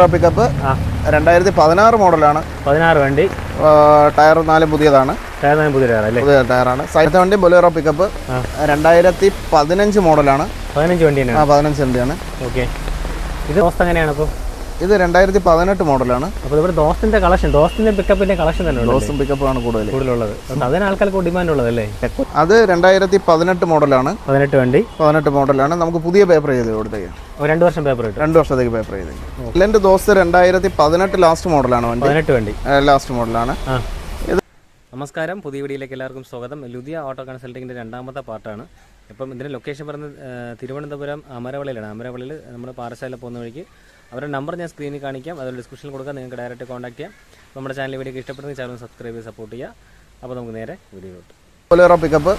Pickup രണ്ടായിരത്തി പതിനാറ് മോഡലാണ്. പതിനാറ് വണ്ടി. ടയർ നാലും പുതിയതാണ്. ടയർ പുതിയ ടയർ അല്ലേ? പുതിയ ടയറാണ്. സൈഡത്തെ വണ്ടി ബൊലേറോ പിക്കപ്പ്. രണ്ടായിരത്തി പതിനഞ്ച് മോഡലാണ്. പതിനഞ്ച് വണ്ടി ആ പതിനഞ്ച് വണ്ടിയാണ്. ഓക്കെ. ഇത് അവസ്ഥ എങ്ങനെയാണ് അപ്പോൾ ഇത് രണ്ടായിരത്തി പതിനെട്ട് മോഡലാണ്. അപ്പോൾ ഇവിടെ ദോസ്തിന്റെ കളക്ഷൻ ദോസ്തിന്റെ പിക്കപ്പിന്റെ കളക്ഷൻ തന്നെ ദോസ്തും പിക്കപ്പാണ് കൂടുതൽ കൂടുതലുള്ളത്. അതിന് ആൾക്കാർക്ക് ഡിമാൻഡ് ഉള്ളതല്ലേ അത് രണ്ടായിരത്തി പതിനെട്ട് മോഡലാണ്. പതിനെട്ട് വണ്ടി. പതിനെട്ട് മോഡലാണ്. നമുക്ക് പുതിയ പേപ്പർ ചെയ്ത് കൊടുത്തേക്ക്. ഒരു രണ്ട് വർഷം പേപ്പർ രണ്ട് വർഷത്തേക്ക് പേപ്പർ ചെയ്ത് എല്ലാന്റെ ദോസ്ത് രണ്ടായിരത്തി പതിനെട്ട് ലാസ്റ്റ് മോഡലാണ് വണ്ടി. പതിനെട്ട് വണ്ടി. ലാസ്റ്റ് മോഡലാണ് നമസ്കാരം. പുതിയ വീഡിയോയിലേക്ക് എല്ലാവർക്കും സ്വാഗതം. ലുധിയ ഓട്ടോ കൺസൾട്ടിങ്ങിന്റെ രണ്ടാമത്തെ പാർട്ടാണ്. ഇപ്പം ഇതിന്റെ ലൊക്കേഷൻ പറയുന്നത് തിരുവനന്തപുരം അമരവള്ളിയിലാണ്. അമരവള്ളിയിൽ നമ്മൾ പാറശാല പോകുന്ന വഴിക്ക് അവരുടെ നമ്പർ ഞാൻ സ്ക്രീനിൽ കാണിക്കാം. അതൊരു ഡിസ്ക്രിപ്ഷനിൽ കൊടുക്കാം. നിങ്ങൾക്ക് ഡയറക്റ്റ് കോൺടാക്ട് ചെയ്യാം. നമ്മുടെ ചാനൽ വീഡിയോ ഇഷ്ടപ്പെടുന്ന ചാനൽ സബ്സ്ക്രൈബ് ചെയ്ത് സപ്പോർട്ട് ചെയ്യുക. അപ്പോൾ നമുക്ക് നേരെ വീഡിയോ കിട്ടും ബൊലേറോ പിക്കപ്പ്.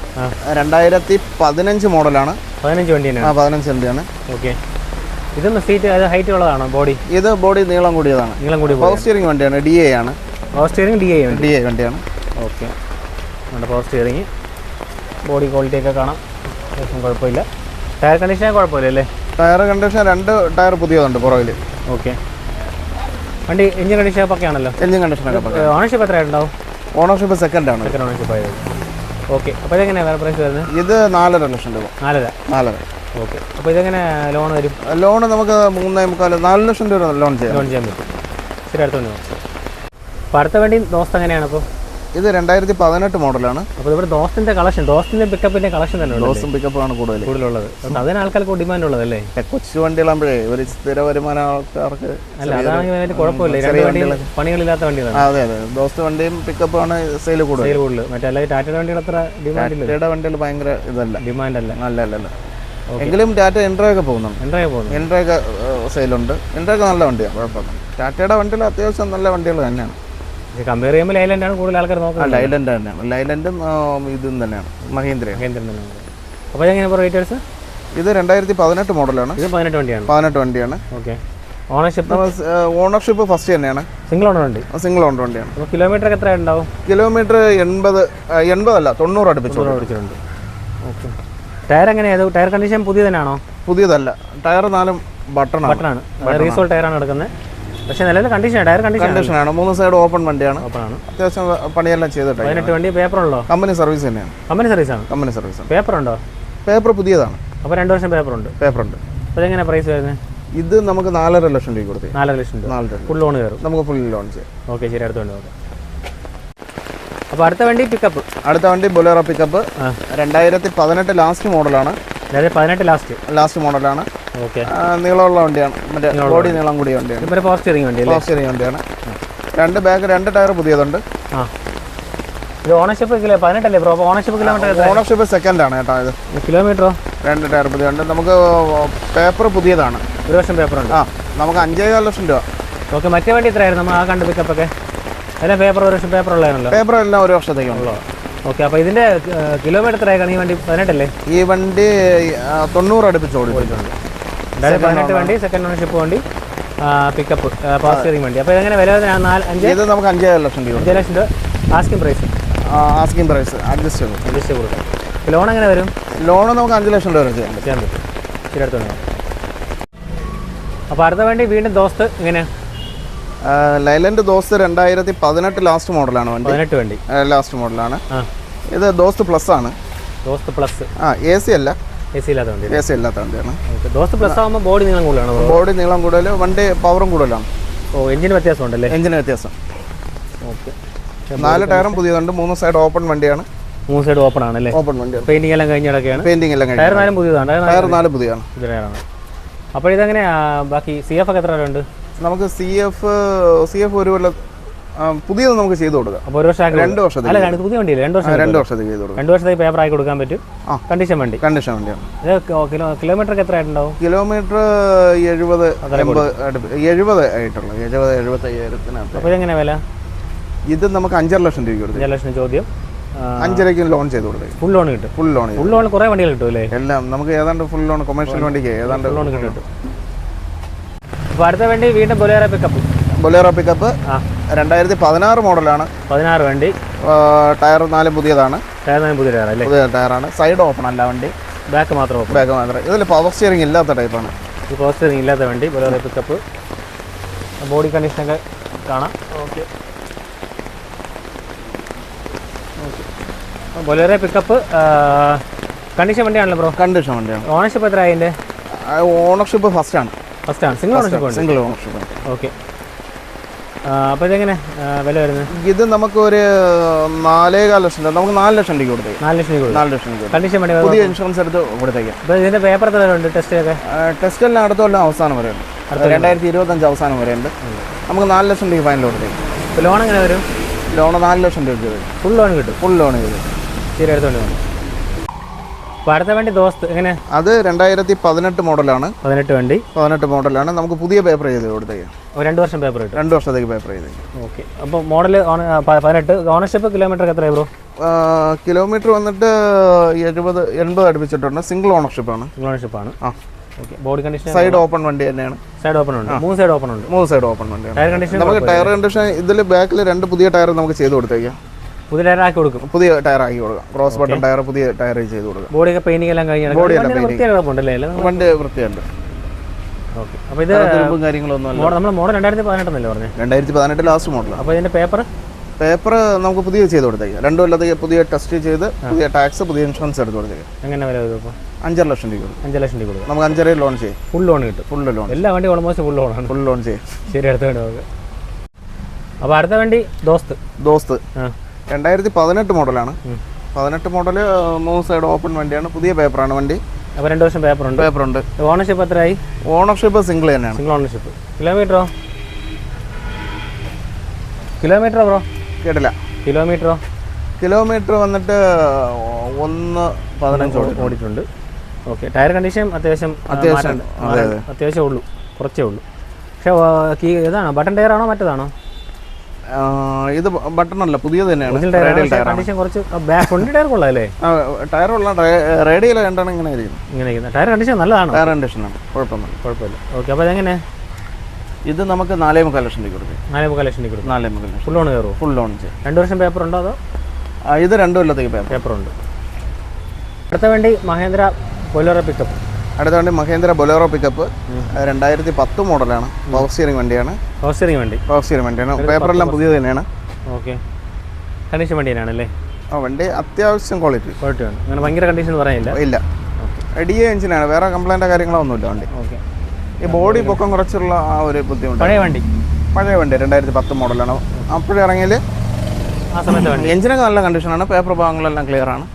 രണ്ടായിരത്തി പതിനഞ്ച് മോഡലാണ്. പതിനഞ്ച് വണ്ടിയാണ്. ആ പതിനഞ്ച് വണ്ടിയാണ്. ഓക്കെ. ഇതൊന്ന് സീറ്റ് അത് ഹൈറ്റ് ഉള്ളതാണോ ബോഡി ഇത് ബോഡി നീളം കൂടിയതാണ്. നീളം കൂടിയ പവർ സ്റ്റിയറിംഗ് വണ്ടിയാണ്. ഡി എ ആണ്. Power steering D A D A വണ്ടിയാണ്. ഓക്കെ. നമ്മുടെ പവർ സ്റ്റിയറിംഗ് ബോഡി ക്വാളിറ്റി ഒക്കെ കാണാം. കുഴപ്പമില്ല. ടയർ കണ്ടീഷൻ കുഴപ്പമില്ല അല്ലേ ടയർ കണ്ടീഷൻ രണ്ട് ടയർ പുതിയതുണ്ട് പുറകിൽ ഓക്കെ. വണ്ടി എഞ്ചിൻ കണ്ടീഷൻ ഒക്കെ ആണല്ലോ? എഞ്ചിൻ കണ്ടീഷനൊക്കെ പറയാം ഓണർഷിപ്പ് എത്ര ഉണ്ടാവും ഓണർഷിപ്പ് സെക്കൻഡ് ആണ്. സെക്കൻഡ് ഓണർഷിപ്പ് ആയത് ഓക്കെ. അപ്പോൾ ഇതെങ്ങനെയാണ് വേറെ പ്രൈസ് വരുന്നത്? ഇത് നാലര ലക്ഷം രൂപ. നാലര. നാലര. ഓക്കെ. അപ്പോൾ ഇതെങ്ങനെ ലോൺ വരും? ലോൺ നമുക്ക് മൂന്നേ മുക്കാൽ നാല് ലക്ഷം രൂപ ലോൺ ചെയ്യാം. ലോൺ ചെയ്യാൻ പറ്റും. ശരി അടുത്തോണ്ട് അപ്പോൾ അടുത്ത വണ്ടി ദോസ്ത് എങ്ങനെയാണ് അപ്പോൾ? ഇത് രണ്ടായിരത്തി പതിനെട്ട് മോഡലാണ്. അപ്പോൾ ഇവിടെ ദോസ്തിന്റെ കളക്ഷൻ ദോസ്റ്റിന്റെ പിക്കപ്പിന്റെ കളക്ഷൻ തന്നെ ദോസും പിക്കപ്പാണ് കൂടുതൽ കൂടുതലുള്ളത്. അതിന് ആൾക്കാർക്ക് ഡിമാൻഡ് ഉള്ളതല്ലേ? കൊച്ചു വണ്ടികളാകുമ്പോഴേ ഒരു സ്ഥിര വരുമാന ആൾക്കാർക്ക് അല്ല അതാണെങ്കിൽ കുഴപ്പമില്ല. രണ്ട് വണ്ടികൾ പണികളില്ലാത്ത വണ്ടികളാണ്. അതെ അതെ. ദോസ്റ്റ് വണ്ടിയും പിക്കപ്പാണ് സെയിൽ കൂടുതൽ സെയിൽ കൂടുതൽ മറ്റേ അല്ലെങ്കിൽ ടാറ്റയുടെ വണ്ടികൾ അത്ര ഡിമാൻഡ് ഇല്ല. ടാറ്റയുടെ വണ്ടികൾ ഭയങ്കര ഇതല്ല. ഡിമാൻഡ് അല്ല. അല്ല അല്ല എങ്കിലും ടാറ്റ എൻട്രോയൊക്കെ പോകുന്നുണ്ട്. എന്താ പോകുന്നു എൻട്രോ ഒക്കെ സെയിലുണ്ട് എൻട്രോയൊക്കെ നല്ല വണ്ടിയാണ് കുഴപ്പമില്ല ടാറ്റയുടെ വണ്ടികൾ അത്യാവശ്യം നല്ല വണ്ടികൾ തന്നെയാണ്. കമ്പയർ ചെയ്യുമ്പോൾ ലൈലൻഡാണ് കൂടുതൽ ആൾക്കാർ നോക്കുന്നത്. ലൈലൻഡ് തന്നെയാണ് ലൈലൻഡും ഇതും തന്നെയാണ്. മഹീന്ദ്രയും. മഹേന്ദ്രൻ തന്നെ അപ്പോൾ എങ്ങനെ ഇപ്പോൾ റേറ്റേഴ്സ് ഇത് രണ്ടായിരത്തി പതിനെട്ട് മോഡലാണ്. ഇത് പതിനെട്ട് വണ്ടിയാണ്. പതിനെട്ട് വണ്ടിയാണ്. ഓക്കെ. ഓണർഷിപ്പ് ഓണർഷിപ്പ് ഫസ്റ്റ് തന്നെയാണ്. സിംഗിൾ ഓണർ വണ്ടി? സിംഗിൾ ഓണർ വണ്ടിയാണ്. അപ്പോൾ കിലോമീറ്റർ എത്ര ഉണ്ടാവും കിലോമീറ്റർ എൺപത് എൺപതല്ല തൊണ്ണൂറ് അടുപ്പിച്ചു നൂറ് ഓടിച്ചിട്ടുണ്ട് ഓക്കെ. ടയർ എങ്ങനെയാണ് ടയർ കണ്ടീഷൻ പുതിയ തന്നെയാണോ പുതിയതല്ല. ടയർ നാലും ബട്ടണാണ് ബട്ടണാണ് റീസോൾ ടയറാണ് എടുക്കുന്നത്. പക്ഷേ നിലവിൽ കണ്ടീഷൻ ടയർ കണ്ടീഷൻ കണ്ടീഷനാണ് മൂന്ന് സൈഡ് ഓപ്പൺ വണ്ടിയാണ്. ഓപ്പൺ ആണ്. അത്യാവശ്യം പണിയെല്ലാം ചെയ്തിട്ടാണ് പതിനെട്ട് വണ്ടി പേപ്പർ ഉണ്ടോ? കമ്പനി സർവീസ് തന്നെയാണ്. കമ്പനി സർവീസ് ആണ്? കമ്പനി സർവീസ് പേപ്പർ ഉണ്ടോ? പേപ്പർ പുതിയതാണ്. അപ്പോൾ രണ്ട് വർഷം പേപ്പർ ഉണ്ട്. പേപ്പർ ഉണ്ട്. അപ്പോൾ എങ്ങനെ പ്രൈസ് വരുന്നത് ഇത് നമുക്ക് നാലര ലക്ഷം രൂപ കൊടുത്തു നാലര ലക്ഷം നാലര ഫുൾ ലോൺ കയറും. നമുക്ക് ഫുൾ ലോൺ ചെയ്യാം. ഓക്കെ ശരി. അടുത്ത വണ്ടി നോക്കാം. അപ്പോൾ അടുത്ത വണ്ടി പിക്കപ്പ് അടുത്ത വണ്ടി ബൊലേറോ പിക്കപ്പ് രണ്ടായിരത്തി പതിനെട്ട് ലാസ്റ്റ് മോഡലാണ് പതിനെട്ട് ലാസ്റ്റ് ലാസ്റ്റ് മോഡലാണ് നീളമുള്ള വണ്ടിയാണ്. മറ്റേ ബോഡി നീളം കൂടിയ വണ്ടിയാണ്. ഇപ്പം പവർ സ്റ്റിയറിംഗ് വണ്ടി വണ്ടിയാണ്. രണ്ട് ബാക്ക് രണ്ട് ടയർ പുതിയതുണ്ട്. ഇത് ownership പതിനെട്ടല്ലേ bro ownership kilometre ownership second ആണ് കേട്ടോ ഇത്. കിലോമീറ്ററോ രണ്ട് ടയർ പുതിയതുണ്ട്. നമുക്ക് പേപ്പർ പുതിയതാണ്. ഒരു വർഷം പേപ്പർ ഉണ്ട്. ആ നമുക്ക് അഞ്ചേകാൽ ലക്ഷം രൂപ. ഓക്കെ മറ്റേ വണ്ടി എത്രയായിരുന്നു? നമ്മൾ ആ കണ്ട് പിക്കപ്പ് ഒക്കെ. എല്ലാം പേപ്പർ ഒരു വർഷം പേപ്പർ ഉള്ളതാണല്ലോ. പേപ്പർ എല്ലാം ഒരു വർഷത്തേക്കുള്ളൂ ഓക്കെ അപ്പോൾ ഇതിന്റെ കിലോമീറ്റർ എത്രയാക്കണം ഈ വണ്ടി പതിനെട്ടല്ലേ? ഈ വണ്ടി തൊണ്ണൂറ് അടുപ്പിച്ച് ഓടി എന്തായാലും പതിനെട്ട് വണ്ടി സെക്കൻഡ് ഓണർഷിപ്പ് വണ്ടി പിക്കപ്പ് പവർ സ്റ്റിയറിംഗ് വണ്ടി. അപ്പോൾ ഇതെങ്ങനെ വില? നാല് അഞ്ച്? ഇത് നമുക്ക് അഞ്ച് ലക്ഷം രൂപ അഞ്ച് ലക്ഷം രൂപ. Asking price asking price adjust adjust കൊടുക്കാം ലോൺ എങ്ങനെ വരും? ലോൺ നമുക്ക് അഞ്ച് ലക്ഷം രൂപ വരും ചെയ്യാൻ പറ്റും. അപ്പോൾ അടുത്ത വണ്ടി വീണ്ടും ദോസ്ത് ഇങ്ങനെ ലൈലൻഡ് ദോസ്ത് രണ്ടായിരത്തി പതിനെട്ട് ലാസ്റ്റ് മോഡലാണ് വണ്ടി. പതിനെട്ട് വണ്ടി. ലാസ്റ്റ് മോഡലാണ് ഇത് ദോസ്ത് പ്ലസ് ആണ്. ദോസ്ത് പ്ലസ് ആ എ സി അല്ല. എ സി ഇല്ലാത്ത വണ്ടി എ സി അല്ലാത്ത വണ്ടിയാണ് ദോസ്ത് പ്ലസ് ആകുമ്പോൾ ബോഡി നീളം കൂടുതലാണ് ബോഡി നീളം കൂടുതൽ വണ്ടി പവറും കൂടുതലാണ്. ഓ എഞ്ചിന് വ്യത്യാസം ഉണ്ടല്ലേ എഞ്ചിന് വ്യത്യാസം. ഓക്കെ നാല് ടയറും പുതിയതുണ്ട് മൂന്ന് സൈഡ് ഓപ്പൺ വണ്ടിയാണ്. മൂന്ന് സൈഡ് ഓപ്പൺ ആണല്ലേ? ഓപ്പൺ വണ്ടിയാണ്. പെയിന്റിംഗ് എല്ലാം കഴിഞ്ഞിടക്കെയാണ് പെയിന്റിംഗ് എല്ലാം ടയർ കഴിഞ്ഞു നാലും പുതിയതാണ്. ടയർ ടയർ നാല് പുതിയതാണ്. ഇതിനാണ് അപ്പോൾ ഇതെങ്ങനെ ബാക്കി സി എഫ് ഒക്കെ എത്ര ഉണ്ട്? നമുക്ക് സി എഫ് സി എഫ് ഒരു കൊല്ലം പുതിയത് നമുക്ക് ചെയ്തു കൊടുക്കാം. അപ്പോൾ ഒരു വർഷം രണ്ട് വർഷത്തേക്ക് അല്ല പുതിയ വണ്ടിയില്ല? രണ്ട് വർഷം രണ്ട് വർഷത്തേക്ക് ചെയ്തു കൊടുക്കാം. രണ്ട് വർഷത്തേക്ക് പേപ്പർ ആക്കി കൊടുക്കാൻ പറ്റും. കണ്ടീഷൻ വണ്ടി. കണ്ടീഷൻ വണ്ടിയാണ്. കിലോമീറ്റർ എത്ര ആയിട്ടുണ്ടാവും? കിലോമീറ്റർ എഴുപത് എഴുപത് ആയിട്ടുള്ള. എഴുപത് എഴുപത്തി അയ്യായിരത്തിനകത്ത് അപ്പോൾ ഇതെങ്ങനെ വില? ഇത് നമുക്ക് അഞ്ചര ലക്ഷം രൂപ കൊടുക്കും. അഞ്ചര ലക്ഷം ചോദ്യം. അഞ്ചരയ്ക്ക് ലോൺ ചെയ്ത് കൊടുക്കും. ഫുൾ ലോൺ കിട്ടും. ഫുൾ ലോൺ ഫുൾ ലോൺ കുറേ വണ്ടികൾ കിട്ടും അല്ലേ? എല്ലാം നമുക്ക് ഏതാണ്ട് ഫുൾ ലോൺ കൊമേഴ്ഷ്യൽ വണ്ടിക്ക് ഏതാണ്ട് ലോൺ കിട്ടും. അപ്പോൾ അടുത്ത വണ്ടി വീണ്ടും ബൊലേറ പിക്കപ്പ് ബൊലേറോ പിക്കപ്പ്. രണ്ടായിരത്തി പതിനാറ് മോഡലാണ്. പതിനാറ് വണ്ടി. ടയർ നാല് പുതിയതാണ്. ടയർ നാല് പുതിയ ടയർ പുതിയ ടയറാണ്. സൈഡ് ഓപ്പൺ അല്ല വണ്ടി. ബാക്ക് മാത്രം ഓപ്പൺ. ബാക്ക് മാത്രം. ഇതിൽ പവർ സ്റ്റിയറിംഗ് ഇല്ലാത്ത ടൈപ്പാണ് ഈ സ്റ്റിയറിംഗ് ഇല്ലാത്ത വണ്ടി. ബൊലേറോ പിക്കപ്പ് ബോഡി കണ്ടീഷനൊക്കെ കാണാം. ഓക്കെ ബൊലേറോ പിക്കപ്പ് കണ്ടീഷൻ വണ്ടിയാണല്ലോ ബ്രോ കണ്ടീഷൻ വണ്ടിയാണ്. ഓണർഷിപ്പ് എത്ര അതിന്റെ ഓണർഷിപ്പ് ഫസ്റ്റ് ആണ്. ഫസ്റ്റ് ആണ്. Single ownership single ownership okay അപ്പോൾ ഇതെങ്ങനെ വില വരുന്നത്? ഇത് നമുക്ക് ഒരു നാലേ കാല ലക്ഷം നമുക്ക് നാല് ലക്ഷം രൂപ കൊടുത്തേക്കാം. നാല് ലക്ഷം രൂപ നാല് ലക്ഷം രൂപ കണ്ടീഷൻ വേണ്ടി പുതിയ ഇൻഷുറൻസ് എടുത്ത് കൊടുത്തേക്കാം. അപ്പോൾ ഇതിന്റെ പേപ്പർ എത്ര ഉണ്ട് ടെസ്റ്റ് ഒക്കെ? ടെസ്റ്റ് എല്ലാം അടുത്ത കൊല്ലം അവസാനം വരെ ഉണ്ട്. രണ്ടായിരത്തി ഇരുപത്തഞ്ച് അവസാനം വരെ ഉണ്ട്. നമുക്ക് നാല് ലക്ഷം രൂപ ഫൈനൽ കൊടുത്തേക്കാം. ലോൺ എങ്ങനെ വരും? ലോൺ നാല് ലക്ഷം രൂപ ഫുൾ ലോൺ കിട്ടും. ഫുൾ ലോൺ കിട്ടും. ശരി എടുത്തോണ്ട് അപ്പോൾ അടുത്ത വണ്ടി ദോസ്ത് എങ്ങനെ? അത് രണ്ടായിരത്തി പതിനെട്ട് മോഡലാണ്. പതിനെട്ട് വണ്ടി. പതിനെട്ട് മോഡലാണ്. നമുക്ക് പുതിയ പേപ്പർ ചെയ്ത് കൊടുത്തേക്കാം. രണ്ട് വർഷം പേപ്പർ കിട്ടും രണ്ട് വർഷത്തേക്ക് പേപ്പർ ചെയ്ത്. ഓക്കെ. അപ്പോൾ മോഡൽ പതിനെട്ട്. ഓണർഷിപ്പ് കിലോമീറ്റർ എത്രയാണ് ബ്രോ? കിലോമീറ്റർ വന്നിട്ട് എഴുപത് എൺപത് അടുപ്പിച്ചിട്ടുണ്ട്. Single ഓണർഷിപ്പാണ് single ഓണർഷിപ്പാണ്. ആ. ബോഡി കണ്ടീഷൻ സൈഡ് ഓപ്പൺ വണ്ടി തന്നെയാണ്. സൈഡ് ഓപ്പൺ ഉണ്ട്. മൂന്ന് സൈഡ് ഓപ്പൺ ഉണ്ട്. മൂന്ന് സൈഡ് ഓപ്പൺ വണ്ടിയാണ്. ടയർ കണ്ടീഷൻ നമുക്ക് ടയർ കണ്ടീഷൻ ഇതിൽ ബാക്കിൽ രണ്ട് പുതിയ ടയർ നമുക്ക് ചെയ്ത് കൊടുത്തേക്കാം. പുതിയ ടയർ ആക്കി കൊടുക്കും? പുതിയ ടയർ ആക്കി കൊടുക്കാം. ക്രോസ് ബട്ടൺ ടയർ പുതിയ ടയർ ചെയ്ത് കൊടുക്കാം. ബോഡിയൊക്കെ പെയിന്റിംഗ് എല്ലാം കഴിഞ്ഞാൽ ബോഡി വണ്ടി വൃത്തിയുണ്ട്. അപ്പോൾ ഇത് കാര്യങ്ങളൊന്നും അല്ല. മോഡൽ രണ്ടായിരത്തി പതിനെട്ടെന്നല്ലേ പറഞ്ഞത് രണ്ടായിരത്തി പതിനെട്ട് ലാസ്റ്റ് മോഡൽ അപ്പോൾ ഇതിന്റെ പേപ്പർ പേപ്പർ നമുക്ക് പുതിയ ചെയ്ത് കൊടുത്തേക്കാം. രണ്ടു കൊല്ലത്തേക്ക് പുതിയ ടെസ്റ്റ് ചെയ്ത് പുതിയ ടാക്സ് പുതിയ ഇൻഷുറൻസ് എടുത്ത് കൊടുത്തേക്കാം. എങ്ങനെ വരും ഇപ്പോൾ അഞ്ചര ലക്ഷം രൂപ അഞ്ചര അഞ്ച് ലക്ഷം രൂപ നമുക്ക് അഞ്ചര ലോൺ ചെയ്യും. ഫുൾ ലോൺ കിട്ടും. ഫുൾ ലോൺ എല്ലാ വണ്ടി ഓൾമോസ്റ്റ് ഫുൾ ലോണാണ് ഫുൾ ലോൺ ചെയ്യും. ശരി അടുത്ത വണ്ടി നോക്ക് അപ്പോൾ അടുത്ത വണ്ടി ദോസ്ത്. ദോസ്ത്. ആ. രണ്ടായിരത്തി പതിനെട്ട് മോഡലാണ്. പതിനെട്ട് മോഡൽ മൂന്ന് സൈഡ് ഓപ്പൺ വണ്ടിയാണ്. പുതിയ പേപ്പറാണ് വണ്ടി. അപ്പോൾ രണ്ട് വർഷം പേപ്പർ ഉണ്ട്. പേപ്പർ ഉണ്ട്. ഓണർഷിപ്പ് എത്രയായി? ഓണർഷിപ്പ് സിംഗിൾ തന്നെയാണ്. സിംഗിൾ ഓണർഷിപ്പ് കിലോമീറ്ററോ കിലോമീറ്ററോ ബ്രോ കേട്ടില്ല. കിലോമീറ്ററോ കിലോമീറ്റർ വന്നിട്ട് ഒന്ന് പതിനഞ്ച് ഓടി ഓടിയിട്ടുണ്ട്. ഓക്കെ ടയർ കണ്ടീഷൻ അത്യാവശ്യം അത്യാവശ്യം, അത്യാവശ്യം ഉള്ളൂ. കുറച്ചേ ഉള്ളൂ. പക്ഷേ ഇതാണോ ബട്ടൺ ടയർ ആണോ? മറ്റേതാണോ? ഇത് ബട്ടൺ അല്ല പുതിയത് തന്നെയാണ്. ടയർ കണ്ടീഷൻ കുറച്ച് ഫ്രണ്ട് ടയർ ഉള്ള ടയറുള്ള റേഡിയൽ രണ്ടാണ് ഇങ്ങനെ ഇങ്ങനെ ടയർ കണ്ടീഷൻ നല്ലതാണ്. ടയർ കണ്ടീഷനാണ് കുഴപ്പമൊന്നുമില്ല. കുഴപ്പമില്ല. ഓക്കെ അപ്പോൾ അതെങ്ങനെ ഇത് നമുക്ക് നാലേ മുക്കാൽ ലക്ഷം രൂപ കൊടുക്കും. നാലേ മുക്കാൽ ലക്ഷം കൊടുക്കും. നാലേ മുക്കാൽ ലക്ഷം ഫുൾ ലോൺ കയറും ഫുൾ ലോൺ ചെയ്യും. രണ്ട് വർഷം പേപ്പർ ഉണ്ടോ അതോ? ഇത് രണ്ട് കൊല്ലത്തേക്ക് പേപ്പർ പേപ്പർ ഉണ്ട്. അടുത്ത വേണ്ടി മഹേന്ദ്ര പൊലോറ പിക്കപ്പ് അടുത്ത വണ്ടി മഹേന്ദ്ര ബൊലേറോ പിക്കപ്പ്. രണ്ടായിരത്തി പത്ത് മോഡലാണ്. പവർ സ്റ്റിയറിംഗ് വണ്ടിയാണ്. പവർ സ്റ്റിയറിംഗ് വണ്ടി? പവർ സ്റ്റിയറിംഗ് വണ്ടിയാണ്. പേപ്പറെല്ലാം പുതിയത് തന്നെയാണ്. ഓക്കെ. കണ്ടീഷൻ വണ്ടിയാണല്ലേ ആ വണ്ടി അത്യാവശ്യം ക്വാളിറ്റി. ക്വാളിറ്റിയാണ് അങ്ങനെ ഭയങ്കര കണ്ടീഷൻ പറയാനില്ല. ഇല്ല. ഡി എ എഞ്ചിനാണ് വേറെ കംപ്ലൈന്റോ കാര്യങ്ങളോ ഒന്നുമില്ല വണ്ടി. ഓക്കെ. ഈ ബോഡി പൊക്കം കുറച്ചുള്ള ആ ഒരു ബുദ്ധിമുട്ട് പഴയ വണ്ടി? പഴയ വണ്ടി രണ്ടായിരത്തി പത്ത് മോഡലാണ് അപ്പോഴേ ഇറങ്ങിയാൽ ആ സമയത്തെ എഞ്ചിനൊക്കെ നല്ല കണ്ടീഷനാണ് പേപ്പർ ഭാഗങ്ങളെല്ലാം ക്ലിയർ ആണ്.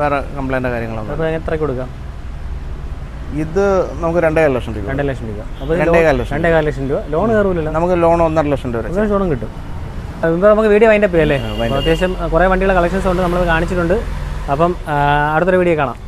വേറെ കംപ്ലൈന്റോ കാര്യങ്ങളൊന്നും അപ്പോൾ എത്രയ്ക്ക് കൊടുക്കാം? ഇത് നമുക്ക് രണ്ടേ ലക്ഷം രൂപ. രണ്ടേ ലക്ഷം രൂപ. അപ്പോൾ രണ്ടേകാൽ ലക്ഷം രണ്ടേകാൽ ലക്ഷം രൂപ. ലോൺ കയറൂലല്ലോ. നമുക്ക് ലോൺ ഒന്നര ലക്ഷം രൂപ വരെ ലോണും കിട്ടും. ഇപ്പോൾ നമുക്ക് വീഡിയോ അതിന്റെ അപ്പോൾ അത്യാവശ്യം കുറേ വണ്ടികളുടെ കളക്ഷൻസ് ഉണ്ട് നമ്മൾ കാണിച്ചിട്ടുണ്ട്. അപ്പം അടുത്തൊരു വീഡിയോ കാണാം.